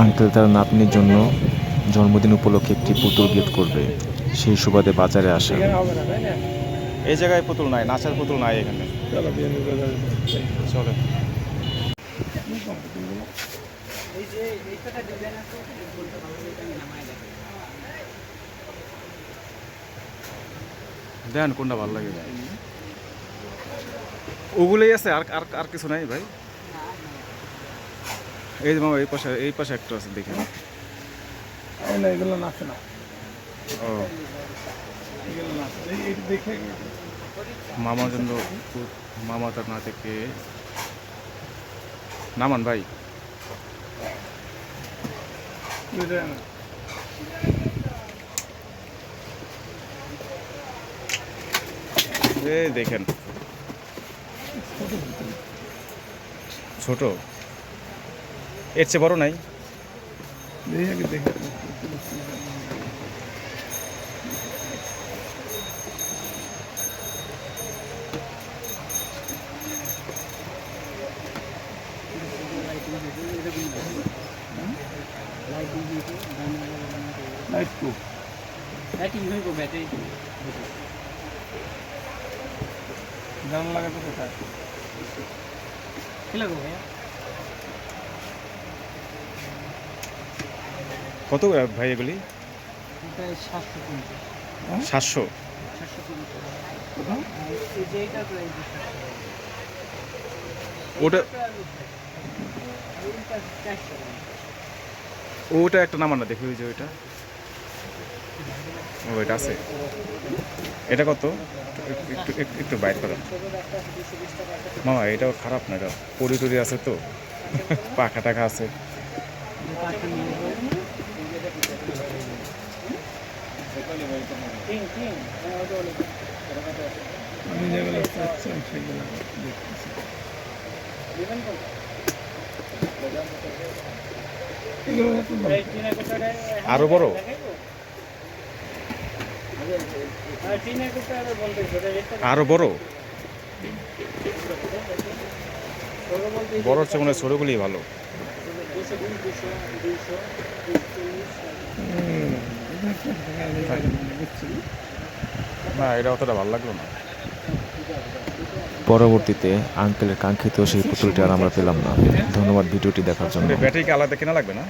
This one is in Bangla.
আঙ্কেল তার নাতনির জন্য জন্মদিন উপলক্ষে একটি পুতুল গিফট করবে। সেই সুবাদে বাজারে না এই জায়গায় পুতুল নাই নাচার পুতুল নাই এখানে। চলো। দেন কোনটা ভালো লাগে? ওগুলোই আছে আর আর কিছু নাই ভাই। এই যে মামা এই পাশে এই পাশে একটা আছে দেখে। এই না এগুলো নাচে না। ও। মামার জন্য মামা তার না থেকে নামান ভাই। দেখেন। ছোট? এর চেয়ে বড় নাই দেখে আগে দেখে লাইট প্রুফ গান লাগাতে কোথায় কত ভাই এগুলি? সাতশো ওটা ওটা একটা নামান না দেখি ওই যে ওইটা। ও এটা আছে। এটা কত? একটু একটু একটু- একটু বাইর করো। মামা এটাও খারাপ না এটা পরি টরি আছে তো। পাখা টাকা আছে। আমি যেগুলো সেগুলো দেখতেছি। আরও বড় আরও বড় বড় হচ্ছে মনে হয় ছোটগুলি ভালো হুম, এটা একটা টাকা দিয়ে বুঝছি। না এটা অতটা ভালো লাগল না। পরবর্তীতে আঙ্কেলের কাঙ্ক্ষিত সেই পুতুলটি আর আমরা পেলাম না। ধন্যবাদ ভিডিওটি দেখার জন্য। ব্যাটারি কি আলাদা কেনা লাগবে না?